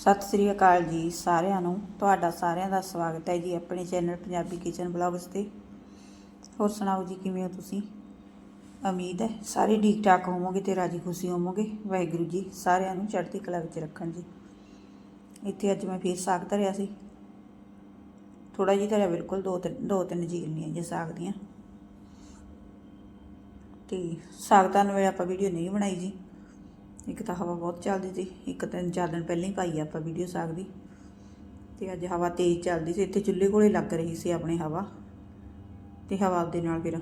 ਸਤਿ ਸ੍ਰੀ ਅਕਾਲ ਜੀ ਸਾਰਿਆਂ ਨੂੰ। ਤੁਹਾਡਾ ਸਾਰਿਆਂ ਦਾ ਸਵਾਗਤ ਹੈ ਜੀ ਆਪਣੇ ਚੈਨਲ ਪੰਜਾਬੀ ਕਿਚਨ ਬਲੌਗਸ ਤੇ। ਹੋਰ ਸੁਣਾਓ ਜੀ, ਕਿਵੇਂ ਹੋ ਤੁਸੀਂ? ਉਮੀਦ ਹੈ ਸਾਰੇ ਠੀਕ ਠਾਕ ਹੋਵੋਗੇ ਤੇ ਰਾਜੀ ਖੁਸ਼ੀ ਹੋਵੋਗੇ। ਵਾਹਿਗੁਰੂ ਜੀ ਸਾਰਿਆਂ ਨੂੰ ਚੜ੍ਹਦੀ ਕਲਾ ਵਿੱਚ ਰੱਖਣ ਜੀ। ਇੱਥੇ ਅੱਜ ਮੈਂ ਫੇਰ ਸਾਗ ਧਰਿਆ ਸੀ। ਥੋੜਾ ਜਿਹਾ ਧਰਿਆ ਬਿਲਕੁਲ, ਦੋ ਤਿੰਨ ਦੋ ਤਿੰਨ ਜੀਰਨੀਆਂ ਜੀ ਸਾਗ ਦੀਆਂ। ਤੇ ਸਾਗ ਤਾਂ ਵੇਲੇ ਆਪਾਂ ਵੀਡੀਓ ਨਹੀਂ ਬਣਾਈ ਜੀ। ਇੱਕ ਤਾਂ ਹਵਾ ਬਹੁਤ ਚੱਲਦੀ ਸੀ, ਇੱਕ ਤਿੰਨ ਚਾਰ ਦਿਨ ਪਹਿਲਾਂ ਹੀ ਪਾਈ ਆਪਾਂ ਵੀਡੀਓ ਸਾਗ ਦੀ। ਤੇ ਅੱਜ ਹਵਾ ਤੇਜ਼ ਚੱਲਦੀ ਸੀ, ਇੱਥੇ ਚੁੱਲ੍ਹੇ ਕੋਲੇ ਲੱਗ ਰਹੀ ਸੀ ਆਪਣੇ ਹਵਾ। ਤੇ ਹਵਾ ਦੇ ਨਾਲ ਫਿਰ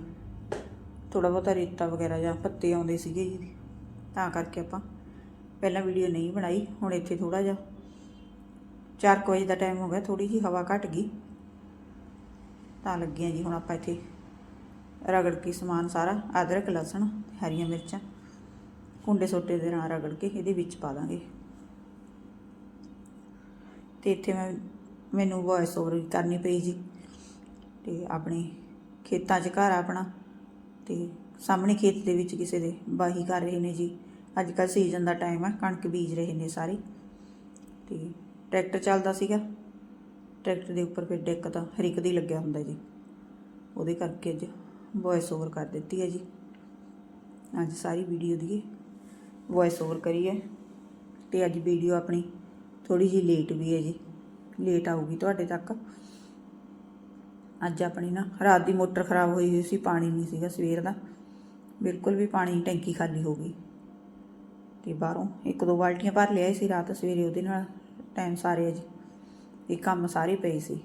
ਥੋੜਾ ਬਹੁਤਾ ਰੇਤਾ ਵਗੈਰਾ ਜਾਂ ਪੱਤੇ ਆਉਂਦੇ ਸੀਗੇ ਜੀ। ਤਾਂ ਕਰਕੇ ਆਪਾਂ ਪਹਿਲਾਂ ਵੀਡੀਓ ਨਹੀਂ ਬਣਾਈ, ਹੁਣ ਇੱਥੇ ਥੋੜਾ ਜਿਹਾ 4 ਵਜੇ ਦਾ ਟਾਈਮ ਹੋ ਗਿਆ ਥੋੜੀ ਜੀ ਹਵਾ ਘਟ ਗਈ। ਤਾਂ ਲੱਗੀਆਂ ਜੀ ਹੁਣ ਆਪਾਂ ਇੱਥੇ ਰਗੜ ਕੇ ਸਮਾਨ ਸਾਰਾ, ਅਦਰਕ, ਲਸਣ, ਹਰੀਆਂ ਮਿਰਚਾਂ। ਕੁੰਡੇ ਸੋਟੇ ਦੇ ਨਾਲ ਰਗੜ ਕੇ ਇਹਦੇ ਵਿੱਚ ਪਾ ਦਾਂਗੇ। ਤੇ ਇੱਥੇ ਮੈਂ, ਮੈਨੂੰ ਵੌਇਸ ਓਵਰ ਕਰਨੀ ਪਈ ਜੀ। ਤੇ ਆਪਣੇ ਖੇਤਾਂ 'ਚ ਘਰ ਆ ਆਪਣਾ। ਤੇ ਸਾਹਮਣੇ ਖੇਤ ਦੇ ਵਿੱਚ ਕਿਸੇ ਦੇ ਬਾਹੀ ਕਰ ਰਹੇ ਨੇ ਜੀ। ਅੱਜ ਕੱਲ੍ਹ ਸੀਜ਼ਨ ਦਾ ਟਾਈਮ ਹੈ ਕਣਕ ਬੀਜ ਰਹੇ ਨੇ ਸਾਰੇ। ਤੇ ਟਰੈਕਟਰ ਚੱਲਦਾ ਸੀਗਾ। ਟਰੈਕਟਰ ਦੇ ਉੱਪਰ ਫਿਰ ਡੈਕ ਤਾਂ ਹਰ ਹਰਿਕ ਦੀ ਲੱਗਿਆ ਹੁੰਦਾ ਜੀ। ਉਹਦੇ ਕਰਕੇ ਅੱਜ ਵੌਇਸ ਓਵਰ ਕਰ ਦਿੱਤੀ ਹੈ ਜੀ। ਅੱਜ ਸਾਰੀ ਵੀਡੀਓ ਦੀ ਵੌਇਸ ਓਵਰ ਕਰੀ ਹੈ ਤੇ ਅੱਜ ਵੀਡੀਓ ਆਪਣੀ ਥੋੜੀ ਜਿਹੀ ਲੇਟ ਵੀ ਹੈ ਜੀ। ਲੇਟ ਆਊਗੀ ਤੁਹਾਡੇ ਤੱਕ। ਅੱਜ ਆਪਣੀ ਨਾ ਰਾਤ ਦੀ ਮੋਟਰ ਖਰਾਬ ਹੋਈ ਹੋਈ ਸੀ, ਪਾਣੀ ਨਹੀਂ ਸੀਗਾ ਸਵੇਰ ਦਾ। ਬਿਲਕੁਲ ਵੀ ਪਾਣੀ ਟੈਂਕੀ ਖਾਲੀ ਹੋ ਗਈ। ਤੇ ਬਾਹਰੋਂ ਇੱਕ ਦੋ ਬਾਲਟੀਆਂ ਭਰ ਲਿਆਏ ਸੀ ਰਾਤ ਸਵੇਰੇ, ਉਹਦੇ ਨਾਲ ਟਾਈਮ ਸਾਰੇ ਅੱਜ ਇਹ ਕੰਮ ਸਾਰੇ ਪਏ ਸੀ।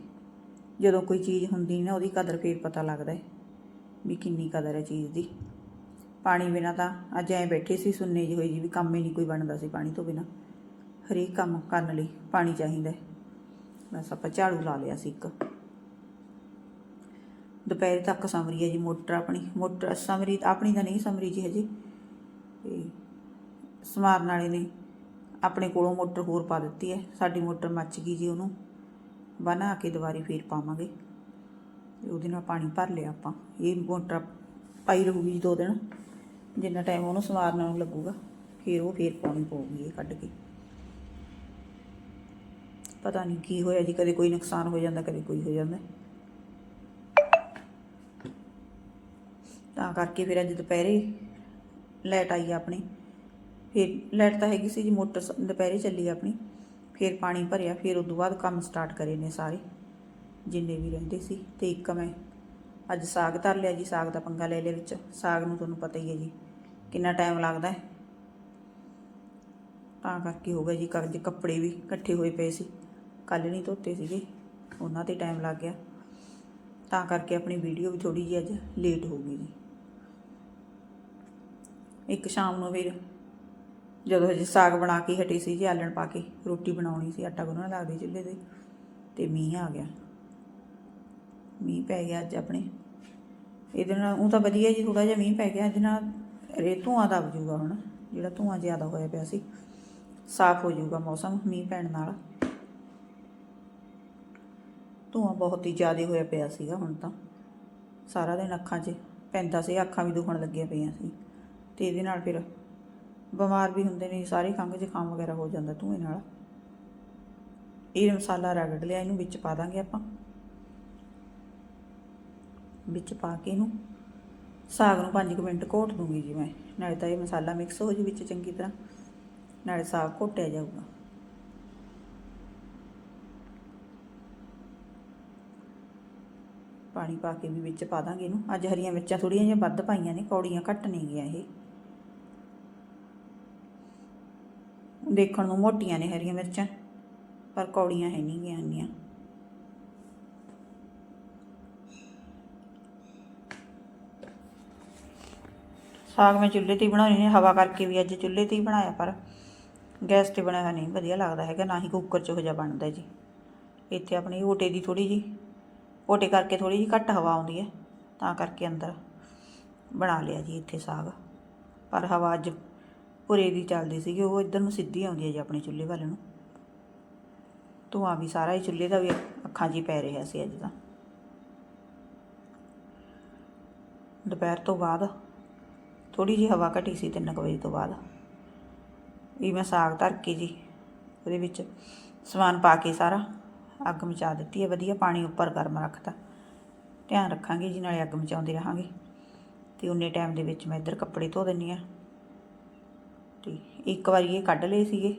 ਜਦੋਂ ਕੋਈ ਚੀਜ਼ ਹੁੰਦੀ ਨਾ, ਉਹਦੀ ਕਦਰ ਫੇਰ ਪਤਾ ਲੱਗਦਾ ਹੈ ਵੀ ਕਿੰਨੀ ਕਦਰ ਹੈ ਚੀਜ਼ ਦੀ। ਪਾਣੀ ਬਿਨਾ ਤਾਂ ਅੱਜ ਐ ਬੈਠੇ ਸੀ ਸੁੰਨੇ ਜਿਹੀ ਹੋਈ ਜੀ ਵੀ ਕੰਮ ਹੀ ਨਹੀਂ ਕੋਈ ਬਣਦਾ ਸੀ ਪਾਣੀ ਤੋਂ ਬਿਨਾ। ਹਰੇਕ ਕੰਮ ਕਰਨ ਲਈ ਪਾਣੀ ਚਾਹੀਦਾ ਬਸ ਆਪਾਂ ਝਾੜੂ ਲਾ ਲਿਆ ਸੀ ਇੱਕ। ਦੁਪਹਿਰ ਤੱਕ ਸਮਰੀ ਹੈ ਜੀ ਮੋਟਰ ਆਪਣੀ। ਮੋਟਰ ਸਮਰੀ ਆਪਣੀ ਤਾਂ ਨਹੀਂ ਸਮਰੀ ਜੀ ਹਜੇ। ਤੇ ਸਮਾਰਨ ਵਾਲੇ ਨੇ ਆਪਣੇ ਕੋਲੋਂ ਮੋਟਰ ਹੋਰ ਪਾ ਦਿੱਤੀ ਹੈ। ਸਾਡੀ ਮੋਟਰ ਮੱਚ ਗਈ ਜੀ ਉਹਨੂੰ। ਬਣਾ ਕੇ ਦੁਬਾਰੇ ਫੇਰ ਪਾਵਾਂਗੇ। ਤੇ ਉਹਦੇ ਨਾਲ ਪਾਣੀ ਭਰ ਲਿਆ ਆਪਾਂ। ਇਹ ਮੋਟਰ ਪਾਈ ਰਹੂਗੀ ਜੀ ਦੋ ਦਿਨ। ਜਿੰਨਾ ਟਾਈਮ ਉਹਨੂੰ ਸਵਾਰਨ ਨੂੰ ਲੱਗੂਗਾ, ਫਿਰ ਉਹ ਫੇਰ ਪਾਉਣੀ ਪਊਗੀ ਇਹ ਕੱਢ ਕੇ। ਪਤਾ ਨਹੀਂ ਕੀ ਹੋਇਆ ਜੀ, ਕਦੇ ਕੋਈ ਨੁਕਸਾਨ ਹੋ ਜਾਂਦਾ, ਕਦੇ ਕੋਈ ਹੋ ਜਾਂਦਾ। ਤਾਂ ਕਰਕੇ ਫਿਰ ਅੱਜ ਦੁਪਹਿਰੇ ਲਾਈਟ ਆਈ ਆ ਆਪਣੀ। ਫਿਰ ਲਾਈਟ ਤਾਂ ਹੈਗੀ ਸੀ ਜੀ, ਮੋਟਰ ਦੁਪਹਿਰੇ ਚੱਲੀ ਆਪਣੀ। ਫਿਰ ਪਾਣੀ ਭਰਿਆ, ਫਿਰ ਉਦੋਂ ਬਾਅਦ ਕੰਮ ਸਟਾਰਟ ਕਰੇ ਨੇ ਸਾਰੇ, ਜਿੰਨੇ ਵੀ ਰਹਿੰਦੇ ਸੀ। ਤੇ ਇੱਕ ਮੈਂ ਅੱਜ ਸਾਗ ਧਰ ਲਿਆ ਜੀ, ਸਾਗ ਦਾ ਪੰਗਾ ਲੈ ਲਿਆ ਵਿੱਚ। ਸਾਗ ਨੂੰ ਤੁਹਾਨੂੰ ਪਤਾ ਹੀ ਹੈ ਜੀ। ਕਿੰਨਾ ਟਾਈਮ ਲੱਗਦਾ ਹੈ? ਤਾਂ ਕਰਕੇ ਹੋ ਗਿਆ ਜੀ ਕੱਜ ਕੱਪੜੇ ਵੀ ਇਕੱਠੇ ਹੋਏ ਪਏ ਸੀ। ਕੱਲ੍ਹ ਨਹੀਂ ਧੋਤੇ ਸੀਗੇ, ਉਹਨਾਂ ਤੇ ਟਾਈਮ ਲੱਗ ਗਿਆ। ਤਾਂ ਕਰਕੇ ਆਪਣੀ ਵੀਡੀਓ ਵੀ ਥੋੜੀ ਜਿਹੀ ਅੱਜ ਲੇਟ ਹੋ ਗਈ ਜੀ। ਇੱਕ ਸ਼ਾਮ ਨੂੰ ਫਿਰ ਜਦੋਂ ਹਜੇ ਸਾਗ ਬਣਾ ਕੇ ਹਟੀ ਸੀ ਜੀ, ਆਲਣ ਪਾ ਕੇ, ਰੋਟੀ ਬਣਾਉਣੀ ਸੀ, ਆਟਾ ਗੁੰਨਣ ਲੱਗਦੀ ਚੁੱਲ੍ਹੇ ਤੇ ਤੇ ਮੀਂਹ ਆ ਗਿਆ। ਮੀਂਹ ਪੈ ਗਿਆ ਅੱਜ ਆਪਣੇ। ਇਹਦੇ ਨਾਲ ਉਹ ਤਾਂ ਵਧੀਆ ਜੀ ਥੋੜਾ ਜਿਹਾ ਮੀਂਹ ਪੈ ਗਿਆ, ਅੱਜ ਨਾਲ ਰੇ ਧੂਆਂ ਦਬ ਜੂਗਾ ਹੁਣ, ਜਿਹੜਾ ਧੂਆਂ ਜ਼ਿਆਦਾ ਹੋਇਆ ਪਿਆ ਸੀ। ਸਾਫ਼ ਹੋ ਜਾਊਗਾ ਮੌਸਮ ਮੀਂਹ ਪੈਣ ਨਾਲ। ਧੂਆਂ ਬਹੁਤ ਹੀ ਜ਼ਿਆਦਾ ਹੋਇਆ ਪਿਆ ਸੀਗਾ ਹੁਣ ਤਾਂ। ਸਾਰਾ ਦਿਨ ਅੱਖਾਂ 'ਚ ਪੈਂਦਾ ਸੀ, ਅੱਖਾਂ ਵੀ ਦੁਖਣ ਲੱਗੀਆਂ ਪਈਆਂ ਸੀ। ਤੇ ਇਹਦੇ ਨਾਲ ਫਿਰ ਬਿਮਾਰ ਵੀ ਹੁੰਦੇ ਨੇ, ਸਾਰੇ ਖੰਘ ਜ਼ੁਕਾਮ ਵਗੈਰਾ ਹੋ ਜਾਂਦਾ ਧੂਏ ਨਾਲ। ਇਹ ਮਸਾਲਾ ਰਗੜ ਲਿਆ, ਇਹਨੂੰ ਵਿੱਚ ਪਾ ਦਾਂਗੇ ਆਪਾਂ। ਵਿੱਚ ਪਾ ਕੇ ਇਹਨੂੰ ਸਾਗ ਨੂੰ 5 ਮਿੰਟ ਘੋਟ ਦੂੰਗੀ ਜੀ ਮੈਂ, ਨਾਲੇ ਤਾਂ ਇਹ ਮਸਾਲਾ ਮਿਕਸ ਹੋ ਜੂ ਵਿੱਚ ਚੰਗੀ ਤਰ੍ਹਾਂ, ਨਾਲੇ ਸਾਗ ਘੋਟਿਆ ਜਾਊਗਾ। ਪਾਣੀ ਪਾ ਕੇ ਵੀ ਵਿੱਚ ਪਾ ਦਾਂਗੇ ਇਹਨੂੰ, ਅੱਜ ਹਰੀਆਂ ਮਿਰਚਾਂ ਥੋੜੀਆਂ ਜਿਹੀਆਂ ਵੱਧ ਪਾਈਆਂ ਨੇ, ਕੌੜੀਆਂ ਘੱਟ ਨਹੀਂ ਗਈਆਂ ਇਹ। ਦੇਖਣ ਨੂੰ ਮੋਟੀਆਂ ਨੇ ਹਰੀਆਂ ਮਿਰਚਾਂ, ਪਰ ਕੌੜੀਆਂ ਹੈ ਨਹੀਂ ਗਈਆਂ ਇੰਨੀਆਂ। ਸਾਗ ਮੈਂ ਚੁੱਲ੍ਹੇ ਤੇ ਹੀ ਬਣਾਉਂਦੀ ਹਾਂ ਹਵਾ ਕਰਕੇ ਵੀ ਅੱਜ ਚੁੱਲ੍ਹੇ ਤੇ ਹੀ ਬਣਾਇਆ, ਪਰ ਗੈਸ ਤੇ ਬਣਾਇਆ ਨਹੀਂ, ਵਧੀਆ ਲੱਗਦਾ ਹੈਗਾ, ਨਾ ਹੀ ਕੁੱਕਰ 'ਚ ਹੋ ਜਾ ਬਣਦਾ ਜੀ। ਇੱਥੇ ਆਪਣੀ ਓਟੇ ਦੀ ਥੋੜੀ ਜੀ ਓਟੇ ਕਰਕੇ ਥੋੜੀ ਜੀ ਘੱਟ ਹਵਾ ਆਉਂਦੀ ਹੈ, ਤਾਂ ਕਰਕੇ ਅੰਦਰ ਬਣਾ ਲਿਆ ਜੀ ਇੱਥੇ ਸਾਗ। ਪਰ ਹਵਾ ਅੱਜ ਪੁਰੇ ਦੀ ਚੱਲਦੀ ਸੀਗੀ, ਉਹ ਇੱਧਰ ਨੂੰ ਸਿੱਧੀ ਆਉਂਦੀ ਹੈ ਜੀ ਆਪਣੇ ਚੁੱਲ੍ਹੇ ਵੱਲ ਨੂੰ। ਧੂਆਂ ਵੀ ਸਾਰਾ ਹੀ ਚੁੱਲ੍ਹੇ ਦਾ ਵੀ ਅੱਖਾਂ 'ਚ ਹੀ ਪੈ ਰਿਹਾ ਸੀ ਅੱਜ ਤਾਂ। ਦੁਪਹਿਰ ਤੋਂ ਬਾਅਦ ਥੋੜੀ ਜਿਹੀ ਹਵਾ ਘਟੀ ਸੀ 3 ਵਜੇ ਤੋਂ ਬਾਅਦ। ਵੀ ਮੈਂ ਸਾਗ ਧਰ ਕੇ ਜੀ, ਉਹਦੇ ਵਿੱਚ ਸਮਾਨ ਪਾ ਕੇ ਸਾਰਾ ਅੱਗ ਮਚਾ ਦਿੱਤੀ ਹੈ, ਵਧੀਆ ਪਾਣੀ ਉੱਪਰ ਗਰਮ ਰੱਖਤਾ। ਧਿਆਨ ਰੱਖਾਂਗੇ ਜੀ, ਨਾਲੇ ਅੱਗ ਮਚਾਉਂਦੇ ਰਹਾਂਗੇ। ਤੇ ਉਨੇ ਟਾਈਮ ਦੇ ਵਿੱਚ ਮੈਂ ਇੱਧਰ ਕੱਪੜੇ ਧੋ ਦਿੰਨੀ ਆ ਤੇ ਇੱਕ ਵਾਰੀ ਇਹ ਕੱਢ ਲਏ ਸੀਗੇ।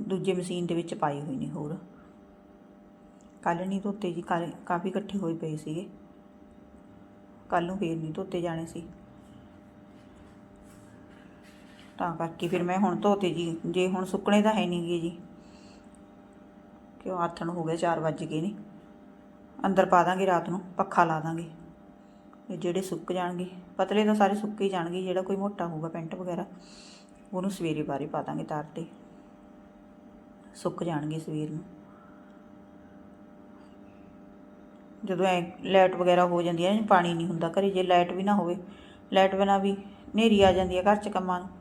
ਦੂਜੇ ਮਸ਼ੀਨ ਦੇ ਵਿੱਚ ਪਾਈ ਹੋਈ ਨਹੀਂ ਹੋਰ। ਕੱਲ ਨਹੀਂ ਧੋਤੇ ਜੀ, ਕੱਲ੍ਹ ਕਾਫੀ ਇਕੱਠੇ ਹੋਏ ਪਏ ਸੀਗੇ। ਕੱਲ ਨੂੰ ਫੇਰ ਨਹੀਂ ਧੋਤੇ ਜਾਣੇ ਸੀ। ਤਾਂ ਕਰਕੇ ਫਿਰ ਮੈਂ ਹੁਣ ਧੋਤੇ ਜੀ। ਜੇ ਹੁਣ ਸੁੱਕਣੇ ਤਾਂ ਹੈ ਨਹੀਂ ਗੇ ਜੀ। ਕਿਉਂ ਆਥਣ ਹੋ ਗਿਆ 4 ਵੱਜ ਗਏ ਨੇ। ਅੰਦਰ ਪਾ ਦਾਂਗੇ ਰਾਤ ਨੂੰ, ਪੱਖਾ ਲਾ ਦਾਂਗੇ। ਇਹ ਜਿਹੜੇ ਸੁੱਕ ਜਾਣਗੇ, ਪਤਲੇ ਤਾਂ ਸਾਰੇ ਸੁੱਕ ਹੀ ਜਾਣਗੇ, ਜਿਹੜਾ ਕੋਈ ਮੋਟਾ ਹੋਊਗਾ ਪੈਂਟ ਵਗੈਰਾ, ਉਹਨੂੰ ਸਵੇਰੇ ਬਾਰੇ ਪਾ ਦਾਂਗੇ ਤਾਰ ਤੇ। ਸੁੱਕ ਜਾਣਗੇ ਸਵੇਰ ਨੂੰ। ਜਦੋਂ ਐ ਲਾਈਟ ਵਗੈਰਾ ਹੋ ਜਾਂਦੀ ਹੈ ਪਾਣੀ ਨਹੀਂ ਹੁੰਦਾ ਘਰੇ, ਜੇ ਲਾਈਟ ਵੀ ਨਾ ਹੋਵੇ, ਲਾਈਟ ਬਿਨਾਂ ਵੀ ਹਨੇਰੀ ਆ ਜਾਂਦੀ ਹੈ ਘਰ 'ਚ ਕੰਮਾਂ ਨੂੰ।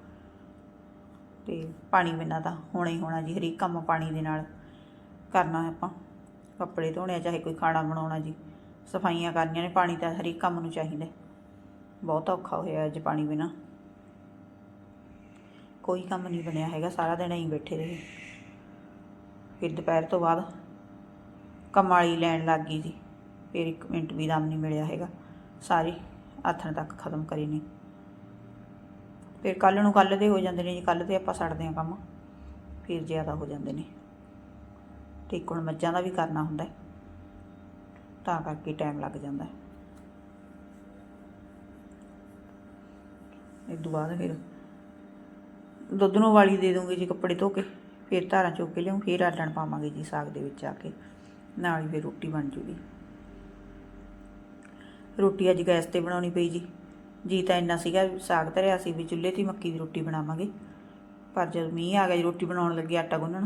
ਤੇ ਪਾਣੀ ਬਿਨਾਂ ਤਾਂ ਹੋਣਾ ਹੀ ਹੋਣਾ ਜੀ, ਹਰੇਕ ਕੰਮ ਪਾਣੀ ਦੇ ਨਾਲ ਕਰਨਾ ਹੈ ਆਪਾਂ। ਕੱਪੜੇ ਧੋਣੇ ਆ, ਚਾਹੇ ਕੋਈ ਖਾਣਾ ਬਣਾਉਣਾ ਜੀ, ਸਫਾਈਆਂ ਕਰਨੀਆਂ ਨੇ, ਪਾਣੀ ਤਾਂ ਹਰੇਕ ਕੰਮ ਨੂੰ ਚਾਹੀਦਾ ਬਹੁਤ ਔਖਾ ਹੋਇਆ ਅੱਜ ਪਾਣੀ ਬਿਨਾਂ। ਕੋਈ ਕੰਮ ਨਹੀਂ ਬਣਿਆ ਹੈਗਾ, ਸਾਰਾ ਦਿਨ ਐਂ ਬੈਠੇ ਰਹੇ। ਫਿਰ ਦੁਪਹਿਰ ਤੋਂ ਬਾਅਦ ਕਮਾਲੀ ਲੈਣ ਲੱਗ ਗਈ ਜੀ, ਫਿਰ ਇੱਕ ਮਿੰਟ ਵੀ ਦਮ ਨਹੀਂ ਮਿਲਿਆ ਹੈਗਾ। ਸਾਰੀ ਆਥਣ ਤੱਕ ਖਤਮ ਕਰੀ ਨਹੀਂ ਫਿਰ ਕੱਲ ਨੂੰ ਕੱਲ ਦੇ ਹੋ ਜਾਂਦੇ ਨੇ ਜੀ ਕੱਲ ਤੇ ਆਪਾਂ ਛੱਡਦੇ ਹਾਂ ਕੰਮ, ਫਿਰ ਜ਼ਿਆਦਾ ਹੋ ਜਾਂਦੇ ਨੇ। ਠੀਕ, ਹੁਣ ਮੱਝਾਂ ਦਾ ਵੀ ਕਰਨਾ ਹੁੰਦਾ ਤਾਂ ਕਰਕੇ ਟਾਈਮ ਲੱਗ ਜਾਂਦਾ ਹੈ। ਇਹ ਤੋਂ ਬਾਅਦ ਫਿਰ ਦੁੱਧ ਨੂੰ ਵਾਲੀ ਦੇ ਦੂੰਗੀ ਜੀ ਕੱਪੜੇ ਧੋ ਕੇ, ਫਿਰ ਧਾਰਾਂ ਚੁੱਕ ਕੇ ਲਿਆਉਂ ਫਿਰ ਆਲਣ ਪਾਵਾਂਗੇ ਜੀ ਸਾਗ ਦੇ ਵਿੱਚ ਆ ਕੇ, ਨਾਲ ਹੀ ਫਿਰ ਰੋਟੀ ਬਣ ਜੂਗੀ। ਰੋਟੀ ਅੱਜ ਗੈਸ ਤੇ ਬਣਾਉਣੀ ਪਈ ਜੀ। ਜੀ ਤਾਂ ਇੰਨਾ ਸੀਗਾ ਸਾਗ ਧਰਿਆ ਸੀ ਵੀ ਚੁੱਲ੍ਹੇ ਤੇ ਹੀ ਮੱਕੀ ਦੀ ਰੋਟੀ ਬਣਾਵਾਂਗੇ। ਪਰ ਜਦ ਮੀਂਹ ਆ ਗਿਆ ਜੀ, ਰੋਟੀ ਬਣਾਉਣ ਲੱਗੀ ਆਟਾ ਗੁੰਨਣ,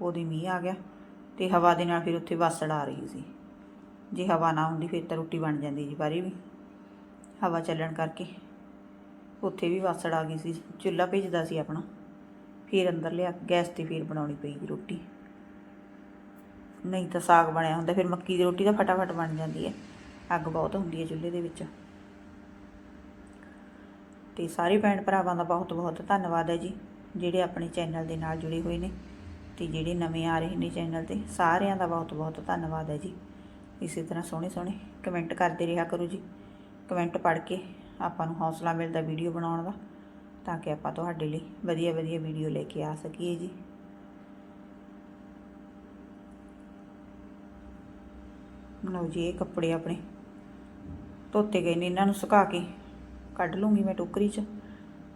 ਉਹਦੀ ਮੀਂਹ ਆ ਗਿਆ ਤੇ ਹਵਾ ਦੇ ਨਾਲ ਫਿਰ ਉੱਥੇ ਵਾਸੜ ਆ ਰਹੀ ਸੀ। ਜੇ ਹਵਾ ਨਾ ਹੁੰਦੀ ਫਿਰ ਤਾਂ ਰੋਟੀ ਬਣ ਜਾਂਦੀ ਜੀ ਬਾਰੀ ਵੀ। ਹਵਾ ਚੱਲਣ ਕਰਕੇ ਉੱਥੇ ਵੀ ਵਾਸੜ ਆ ਗਈ ਸੀ, ਚੁੱਲ੍ਹਾ ਭੇਜਦਾ ਸੀ ਆਪਣਾ। ਫਿਰ ਅੰਦਰ ਲਿਆ, ਗੈਸ ਤੇ ਫਿਰ ਬਣਾਉਣੀ ਪਈ ਜੀ ਰੋਟੀ। ਨਹੀਂ ਤਾਂ ਸਾਗ ਬਣਿਆ ਹੁੰਦਾ, ਫਿਰ ਮੱਕੀ ਦੀ ਰੋਟੀ ਤਾਂ ਫਟਾਫਟ ਬਣ ਜਾਂਦੀ ਹੈ। ਅੱਗ ਬਹੁਤ ਹੁੰਦੀ ਹੈ ਚੁੱਲ੍ਹੇ ਦੇ ਵਿੱਚ। ਤੇ ਸਾਰੇ ਭੈਣ ਭਰਾਵਾਂ ਦਾ ਬਹੁਤ ਬਹੁਤ ਧੰਨਵਾਦ ਹੈ ਜੀ, ਜਿਹੜੇ ਆਪਣੇ ਚੈਨਲ ਦੇ ਨਾਲ ਜੁੜੇ ਹੋਏ ਨੇ ਤੇ ਜਿਹੜੇ ਨਵੇਂ ਆ ਰਹੇ ਨੇ ਚੈਨਲ ਤੇ, ਸਾਰਿਆਂ ਦਾ ਬਹੁਤ ਬਹੁਤ ਧੰਨਵਾਦ ਹੈ ਜੀ। ਇਸੇ ਤਰ੍ਹਾਂ ਸੋਹਣੇ ਸੋਹਣੇ ਕਮੈਂਟ ਕਰਦੇ ਰਿਹਾ ਕਰੋ ਜੀ। ਕਮੈਂਟ ਪੜ੍ਹ ਕੇ ਆਪਾਂ ਨੂੰ ਹੌਸਲਾ ਮਿਲਦਾ ਵੀਡੀਓ ਬਣਾਉਣ ਦਾ, ਤਾਂ ਕਿ ਆਪਾਂ ਤੁਹਾਡੇ ਲਈ ਵਧੀਆ ਵਧੀਆ ਵੀਡੀਓ ਲੈ ਕੇ ਆ ਸਕੀਏ ਜੀ। ਲਓ ਜੀ, ਇਹ ਕੱਪੜੇ ਆਪਣੇ ਧੋਤੇ ਗਏ ਨੇ, ਇਹਨਾਂ ਨੂੰ ਸੁਕਾ ਕੇ ਕੱਢ ਲੂੰਗੀ ਮੈਂ ਟੋਕਰੀ 'ਚ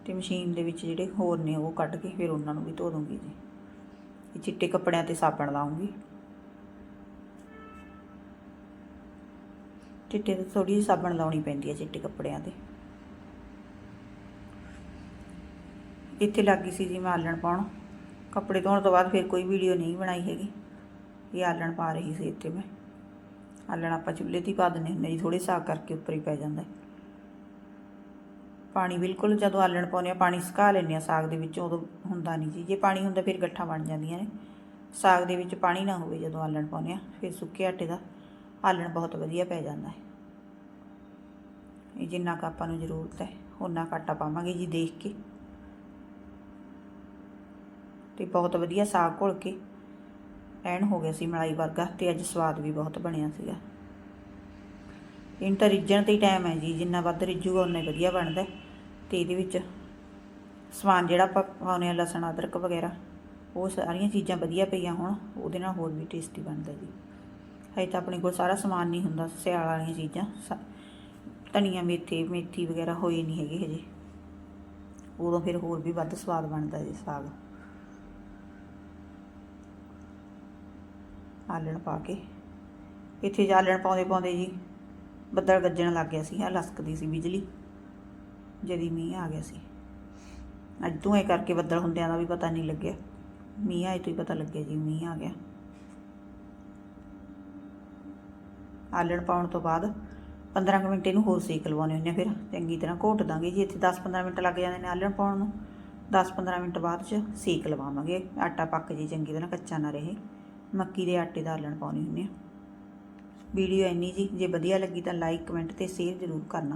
ਤੇ ਮਸ਼ੀਨ ਦੇ ਵਿੱਚ ਜਿਹੜੇ ਹੋਰ ਨੇ ਉਹ ਕੱਢ ਕੇ ਫਿਰ ਉਹਨਾਂ ਨੂੰ ਵੀ ਧੋ ਦੂੰਗੀ ਜੀ। ਇਹ ਚਿੱਟੇ ਕੱਪੜਿਆਂ ਤੇ ਸਾਬਣ ਲਾਉਂਗੀ। ਚਿੱਟੇ ਤੇ ਥੋੜੀ ਜਿਹੀ ਸਾਬਣ ਲਾਉਣੀ ਪੈਂਦੀ ਹੈ ਚਿੱਟੇ ਕੱਪੜਿਆਂ ਤੇ। ਇੱਥੇ ਲੱਗ ਗਈ ਸੀ ਜੀ ਮੈਂ ਆਲਣ ਪਾਉਣ। ਕੱਪੜੇ ਧੋਣ ਤੋਂ ਬਾਅਦ ਫਿਰ ਕੋਈ ਵੀਡੀਓ ਨਹੀਂ ਬਣਾਈ ਹੈਗੀ। ਇਹ ਆਲਣ ਪਾ ਰਹੀ ਸੀ ਇੱਥੇ ਮੈਂ। ਆਲਣ ਆਪਾਂ ਚੁੱਲ੍ਹੇ ਤੇ ਹੀ ਪਾ ਦਿੰਦੇ ਹੁੰਦੇ ਜੀ ਥੋੜੇ ਸਾਗ ਕਰਕੇ ਉੱਪਰ ਹੀ ਪੈ ਜਾਂਦਾ ਪਾਣੀ ਬਿਲਕੁਲ ਜਦੋਂ ਆਲਣ ਪਾਉਂਦੇ ਆ ਪਾਣੀ ਸੁਕਾ ਲੈਂਦੇ ਆ ਸਾਗ ਦੇ ਵਿੱਚ, ਉਦੋਂ ਹੁੰਦਾ ਨਹੀਂ ਜੀ। ਜੇ ਪਾਣੀ ਹੁੰਦਾ ਫਿਰ ਗੱਠਾਂ ਬਣ ਜਾਂਦੀਆਂ ਨੇ। ਸਾਗ ਦੇ ਵਿੱਚ ਪਾਣੀ ਨਾ ਹੋਵੇ ਜਦੋਂ ਆਲਣ ਪਾਉਂਦੇ ਆ ਫਿਰ ਸੁੱਕੇ ਆਟੇ ਦਾ ਆਲਣ ਬਹੁਤ ਵਧੀਆ ਪੈ ਜਾਂਦਾ ਹੈ। ਇਹ ਜਿੰਨਾ ਕੁ ਆਪਾਂ ਨੂੰ ਜ਼ਰੂਰਤ ਹੈ ਉਹਨਾਂ ਕੁ ਆਟਾ ਪਾਵਾਂਗੇ ਜੀ ਦੇਖ ਕੇ। ਤੇ ਬਹੁਤ ਵਧੀਆ ਸਾਗ ਘੁਲ ਕੇ, ਐਨ ਹੋ ਗਿਆ ਸੀ ਮਲਾਈ ਵਰਗਾ ਤੇ ਅੱਜ ਸਵਾਦ ਵੀ ਬਹੁਤ ਬਣਿਆ ਸੀਗਾ। ਇਹਨਾਂ ਤਾਂ ਰਿੱਝਣ ਤੇ ਹੀ ਟਾਈਮ ਹੈ ਜੀ, ਜਿੰਨਾ ਵੱਧ ਰਿੱਝੂਗਾ ਉਨਾ ਹੀ ਵਧੀਆ ਬਣਦਾ ਅਤੇ ਇਹਦੇ ਵਿੱਚ ਸਮਾਨ ਜਿਹੜਾ ਆਪਾਂ ਪਾਉਂਦੇ ਆ ਲਸਣ, ਅਦਰਕ ਵਗੈਰਾ, ਉਹ ਸਾਰੀਆਂ ਚੀਜ਼ਾਂ ਵਧੀਆ ਪਈਆਂ ਹੁਣ, ਉਹਦੇ ਨਾਲ ਹੋਰ ਵੀ ਟੇਸਟੀ ਬਣਦਾ ਜੀ। ਹਜੇ ਤਾਂ ਆਪਣੇ ਕੋਲ ਸਾਰਾ ਸਮਾਨ ਨਹੀਂ ਹੁੰਦਾ, ਸਿਆਲ ਵਾਲੀਆਂ ਚੀਜ਼ਾਂ, ਸ- ਧਨੀਆ, ਮੇਥੇ, ਮੇਥੀ ਵਗੈਰਾ ਹੋਏ ਨਹੀਂ ਹੈਗੇ ਹਜੇ। ਉਦੋਂ ਫਿਰ ਹੋਰ ਵੀ ਵੱਧ ਸਵਾਦ ਬਣਦਾ ਜੀ ਸਾਗ। ਆਲਣ ਪਾ ਕੇ। ਇੱਥੇ ਜਾਲਣ ਪਾਉਂਦੇ ਪਾਉਂਦੇ ਜੀ, ਬੱਦਲ ਗੱਜਣ ਲੱਗ ਗਿਆ ਸੀ ਆ ਲਸਕਦੀ ਸੀ ਬਿਜਲੀ। ਜਦੀ ਮੀਂਹ ਆ ਗਿਆ ਸੀ। ਅੱਜ ਧੂਏ ਕਰਕੇ ਬੱਦਲ ਹੁੰਦਿਆਂ ਦਾ ਵੀ ਪਤਾ ਨਹੀਂ ਲੱਗਿਆ। ਮੀਂਹ ਆਏ ਤੋਂ ਹੀ ਪਤਾ ਲੱਗਿਆ ਜੀ ਮੀਂਹ ਆ ਗਿਆ। ਆਲਣ ਪਾਉਣ ਤੋਂ ਬਾਅਦ 15 ਕੁ ਮਿੰਟ ਇਹਨੂੰ ਹੋਰ ਸੇਕ ਲਵਾਉਣੇ ਹੁੰਦੇ ਆ ਫਿਰ। ਚੰਗੀ ਤਰ੍ਹਾਂ ਘੋਟ ਦਾਂਗੇ ਜੀ, ਇੱਥੇ 10-15 ਮਿੰਟ ਲੱਗ ਜਾਂਦੇ ਨੇ ਆਲਣ ਪਾਉਣ ਨੂੰ। 10-15 ਮਿੰਟ ਬਾਅਦ ਚ ਸੇਕ ਲਵਾਵਾਂਗੇ। ਆਟਾ ਪੱਕ ਜੇ ਚੰਗੀ ਤਰ੍ਹਾਂ ਕੱਚਾ ਨਾ ਰਹੇ। ਮੱਕੀ ਦੇ ਆਟੇ ਦਾ ਆਲਣ ਪਾਉਣੇ ਹੁੰਦੇ ਆ। ਵੀਡੀਓ ਇੰਨੀ ਜੀ, ਜੇ ਵਧੀਆ ਲੱਗੀ ਤਾਂ ਲਾਈਕ, ਕਮੈਂਟ ਤੇ ਸ਼ੇਅਰ ਜ਼ਰੂਰ ਕਰਨਾ।